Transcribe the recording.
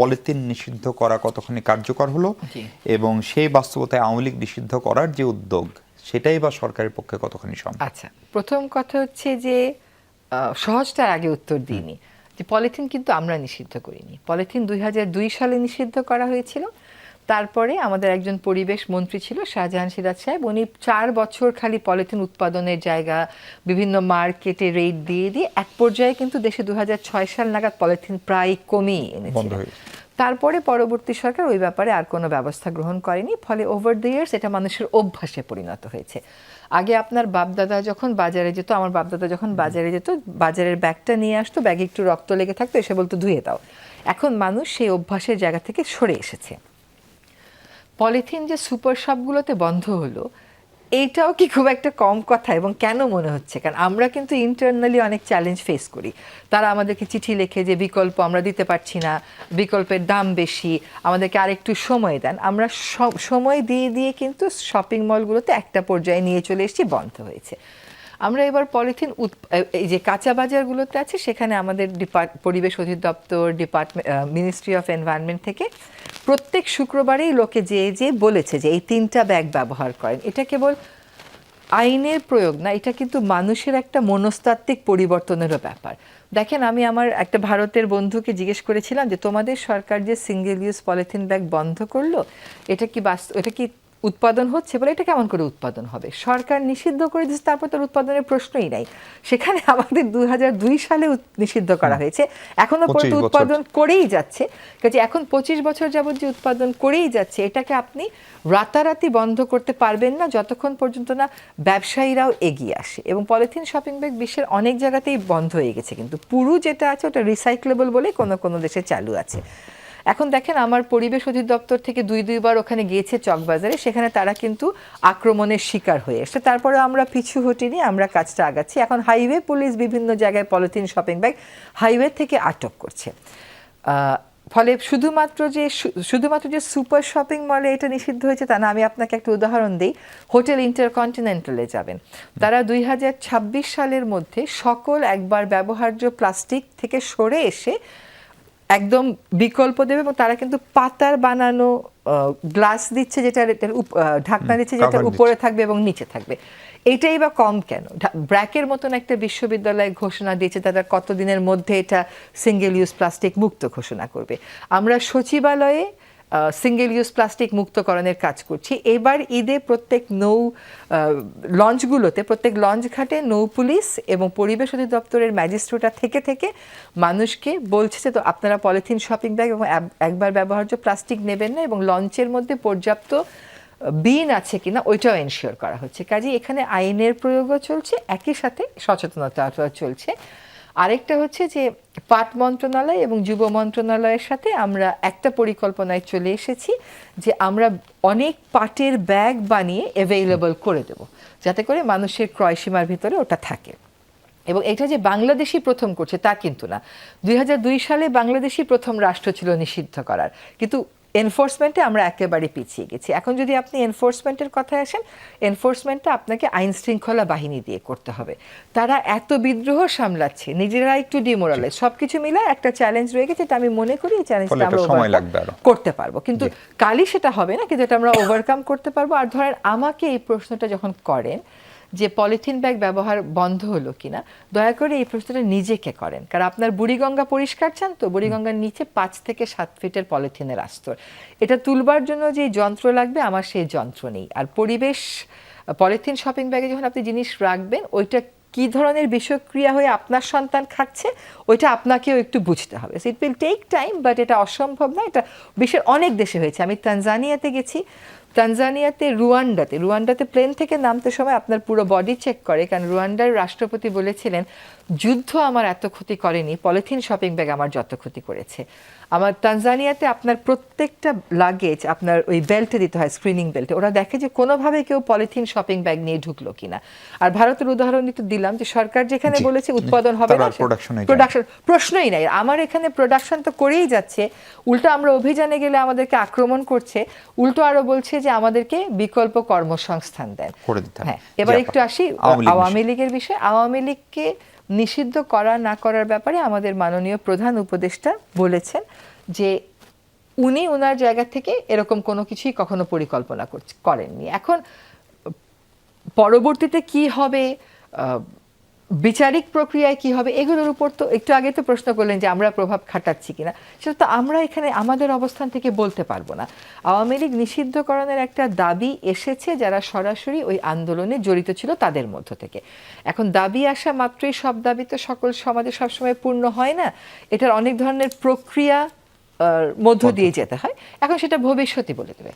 Polythene নিষিদ্ধ করা কতখানি কার্যকর হলো এবং সেই বাস্তবতায় আওয়ামী লীগ নিষিদ্ধ করার যে উদ্যোগ সেটাই বা সরকারের পক্ষে কতখানি সম্ভব? আচ্ছা প্রথম কথা হচ্ছে যে সহজটার আগে উত্তর দিইনি। যে পলিথিন কিন্তু আমরা নিষিদ্ধ করিনি। পলিথিন দুই হাজার দুই সালে নিষিদ্ধ করা হয়েছিল। তারপরে আমাদের একজন পরিবেশ মন্ত্রী ছিল শাহজাহান সিরাজ সাহেব। উনি চার বছর খালি পলিথিন উৎপাদনের জায়গা বিভিন্ন মার্কেটে রেট দিয়ে দিয়ে এক পর্যায়ে কিন্তু দেশে দু হাজার ছয় সাল নাগাদ পলিথিন প্রায় কমিয়ে এনেছিল। তারপরে পরবর্তী সরকার ওই ব্যাপারে আর কোনো ব্যবস্থা গ্রহণ করেনি ফলে ওভার দ্য ইয়ার্স এটা মানুষের অভ্যাসে পরিণত হয়েছে। আগে আপনার বাপদাদা যখন বাজারে যেত আমার বাপদাদা যখন বাজারে যেত বাজারের ব্যাগটা নিয়ে আসতো ব্যাগে একটু রক্ত লেগে থাকতো এসে বলতো ধুয়ে দাও। এখন মানুষ সেই অভ্যাসের জায়গা থেকে সরে এসেছে। পলিথিন যে সুপার শপগুলোতে বন্ধ হলো, এইটাও কি খুব একটা কম কথা এবং কেন মনে হচ্ছে? কারণ আমরা কিন্তু ইন্টারনালি অনেক চ্যালেঞ্জ ফেস করি। তারা আমাদেরকে চিঠি লেখে যে বিকল্প আমরা দিতে পারছি না, বিকল্পের দাম বেশি, আমাদেরকে আরেকটু সময় দেন। আমরা সময় দিয়ে দিয়ে কিন্তু শপিং মলগুলোতে একটা পর্যায়ে নিয়ে চলে এসেছি, বন্ধ হয়েছে। আমরা এবার পলিথিন এই যে কাঁচা বাজারগুলোতে আছে, সেখানে আমাদের ডিপার্ট পরিবেশ অধিদপ্তর ডিপার্টমেন্ট মিনিস্ট্রি অফ এনভায়রনমেন্ট থেকে প্রত্যেক শুক্রবারেই লোকে যে যে বলেছে যে এই তিনটা ব্যাগ ব্যবহার করেন, এটা কেবল আইনের প্রয়োগ না, এটা কিন্তু মানুষের একটা মনস্তাত্ত্বিক পরিবর্তনেরও ব্যাপার। দেখেন, আমি আমার একটা ভারতের বন্ধুকে জিজ্ঞেস করেছিলাম যে, তোমাদের সরকার যে সিঙ্গেল ইউজ পলিথিন ব্যাগ বন্ধ করল, এটা কি বাস্তব, এটা কি উৎপাদন হচ্ছে বলে এটা কেমন করে উৎপাদন হবে? সরকার নিষিদ্ধ করে দিচ্ছে তারপর তার উৎপাদনের প্রশ্নই নাই। সেখানে আমাদের দুই সালে নিষিদ্ধ করা হয়েছে। এখনও পর্যন্ত উৎপাদন করেই যাচ্ছে। কাজে এখন পঁচিশ বছর যাবত যে উৎপাদন করেই যাচ্ছে এটাকে আপনি রাতারাতি বন্ধ করতে পারবেন না যতক্ষণ পর্যন্ত না ব্যবসায়ীরাও এগিয়ে আসে। এবং পলিথিন শপিং ব্যাগ বিশ্বের অনেক জায়গাতেই বন্ধ হয়ে গেছে কিন্তু পুরু যেটা আছে ওটা রিসাইক্লেবল বলে কোনো কোনো দেশে চালু আছে। এখন দেখেন আমার পরিবেশ অধিদপ্তর থেকে দুই, দুইবার ওখানে গিয়েছে চকবাজারে, সেখানে তারা কিন্তু আক্রমণের শিকার হয়ে এসছে। তারপরে আমরা পিছু হটিনি, আমরা কাজটা আগাচ্ছি। এখন হাইওয়ে পুলিশ বিভিন্ন জায়গায় পলিথিন শপিং ব্যাগ হাইওয়ে থেকে আটক করছে। ফলে শুধুমাত্র যে শুধুমাত্র যে সুপার শপিং মলে এটা নিষিদ্ধ হয়েছে তা না, আমি আপনাকে একটা উদাহরণ দিই। হোটেল ইন্টারকন্টিনেন্টালে যাবেন। তারা দুই হাজার ছাব্বিশ সালের মধ্যে সকল একবার ব্যবহার্য প্লাস্টিক থেকে সরে এসে একদম বিকল্প দেবে এবং তারা কিন্তু পাতার বানানো গ্লাস দিচ্ছে যেটা ঢাকনা দিচ্ছে যেটা উপরে থাকবে এবং নিচে থাকবে। এটাই বা কম কেন? ব্র্যাকের মতন একটা বিশ্ববিদ্যালয় ঘোষণা দিয়েছে তারা কতদিনের মধ্যে এটা সিঙ্গেল ইউজ প্লাস্টিক মুক্ত ঘোষণা করবে। আমরা সচিবালয়ে সিঙ্গেল ইউজ প্লাস্টিক মুক্তকরণের কাজ করছি। এবার ঈদে প্রত্যেক নৌ লঞ্চগুলোতে, প্রত্যেক লঞ্চ ঘাটে নৌ পুলিশ এবং পরিবেশ অধিদপ্তরের ম্যাজিস্ট্রেটরা থেকে থেকে মানুষকে বলছে যে, তো আপনারা পলিথিন শপিং ব্যাগ এবং একবার ব্যবহার্য প্লাস্টিক নেবেন না এবং লঞ্চের মধ্যে পর্যাপ্ত বিন আছে কিনা ওইটাও এনশিওর করা হচ্ছে। কাজে এখানে আইনের প্রয়োগও চলছে, একই সাথে সচেতনতা চলছে। আরেকটা হচ্ছে যে পাট মন্ত্রণালয় এবং যুব মন্ত্রণালয়ের সাথে আমরা একটা পরিকল্পনায় চলে এসেছি যে আমরা অনেক পাটের ব্যাগ বানিয়ে অ্যাভেইলেবল করে দেব, যাতে করে মানুষের ক্রয়সীমার ভিতরে ওটা থাকে। এবং এটা যে বাংলাদেশই প্রথম করছে তা কিন্তু না। দুই হাজার দুই সালে বাংলাদেশই প্রথম রাষ্ট্র ছিল নিষিদ্ধ করার। কিন্তু এনফোর্সমেন্টে আমরা একেবারে পিছিয়ে গেছি। এখন যদি আপনি এনফোর্সমেন্টের কথায় আসেন এনফোর্সমেন্টটা আপনাকে আইন শৃঙ্খলা বাহিনী দিয়ে করতে হবে। তারা এত বিদ্রোহ সামলাচ্ছে নিজেরা একটু ডিমোরালাইজ সবকিছু মিলে একটা চ্যালেঞ্জ রয়ে গেছে এটা আমি মনে করি এই চ্যালেঞ্জটা আমরা। করতে পারব। কিন্তু কালই সেটা হবে না কিন্তু এটা আমরা ওভারকাম করতে পারব। আর ধরেন আমাকে এই প্রশ্নটা যখন করেন যে পলিথিন ব্যাগ ব্যবহার বন্ধ হলো কিনা, দয়া করে এই প্রশ্নটা নিজেকে করেন। কারণ আপনার বুড়িগঙ্গা পরিষ্কার চান তো বুড়িগঙ্গার নিচে পাঁচ থেকে সাত ফিটের পলিথিনের আস্তর এটা তুলবার জন্য যে যন্ত্র লাগবে, আমার সেই যন্ত্র নেই। আর পরিবেশ, পলিথিন শপিং ব্যাগে যখন আপনি জিনিস রাখবেন, ওইটা কি ধরনের বিষক্রিয়া হয়ে আপনার সন্তান খাচ্ছে, ওইটা আপনাকেও একটু বুঝতে হবে। It will take time but এটা অসম্ভব না, এটা বিশ্বের অনেক দেশে হয়েছে। আমি তানজানিয়াতে গেছি তানজানিয়াতে রুয়ান্ডাতে রুয়ান্ডাতে প্লেন থেকে নামতে সময় আপনার পুরো বডি চেক করে কারণ রুয়ান্ডার রাষ্ট্রপতি বলেছিলেন যুদ্ধ আমার এত ক্ষতি করেনি পলিথিন শপিং ব্যাগ আমার যত ক্ষতি করেছে। আমার তানজানিয়াতে আপনার প্রত্যেকটা লাগেজ আপনার ওই বেল্টে দিতে হয় স্ক্রিনিং বেল্টে ওরা দেখে যে কোনোভাবে কেউ পলিথিন শপিং ব্যাগ নিয়ে ঢুকলো কিনা। আর ভারতের উদাহরণ তো দিলাম যে সরকার যেখানে বলেছে উৎপাদন হবে না। প্রোডাকশন প্রশ্নই নাই। আমার এখানে প্রোডাকশন তো করেই যাচ্ছে। উল্টো আমরা অভিযানে গেলে আমাদেরকে আক্রমণ করছে। উল্টো আরও বলছে যে আমাদেরকে বিকল্প কর্মসংস্থান দেন। হ্যাঁ এবার একটু আসি আওয়ামী লীগের বিষয়ে। আওয়ামী লীগকে নিষিদ্ধ করা না করার ব্যাপারে আমাদের মাননীয় প্রধান উপদেষ্টা বলেছেন যে উনি ওনার জায়গা থেকে এরকম কোনো কিছুই কখনো পরিকল্পনা করেননি। এখন পরবর্তীতে কি হবে? বিচারিক প্রক্রিয়ায় কি হবে এগুলোর উপর তো একটু আগে তো প্রশ্ন করলেন যে আমরা প্রভাব খাটাচ্ছি কিনা। সেটা তো আমরা এখানে আমাদের অবস্থান থেকে বলতে পারব না। আওয়ামী লীগ নিষিদ্ধকরণের একটা দাবি এসেছে যারা সরাসরি ওই আন্দোলনে জড়িত ছিল তাদের মধ্য থেকে। এখন দাবি আসা মাত্রই সব দাবি তো সকল সমাজে সবসময় পূর্ণ হয় না। এটার অনেক ধরনের প্রক্রিয়া মধ্য দিয়ে। যেতে হয়। এখন সেটা ভবিষ্যতই বলে দেবে।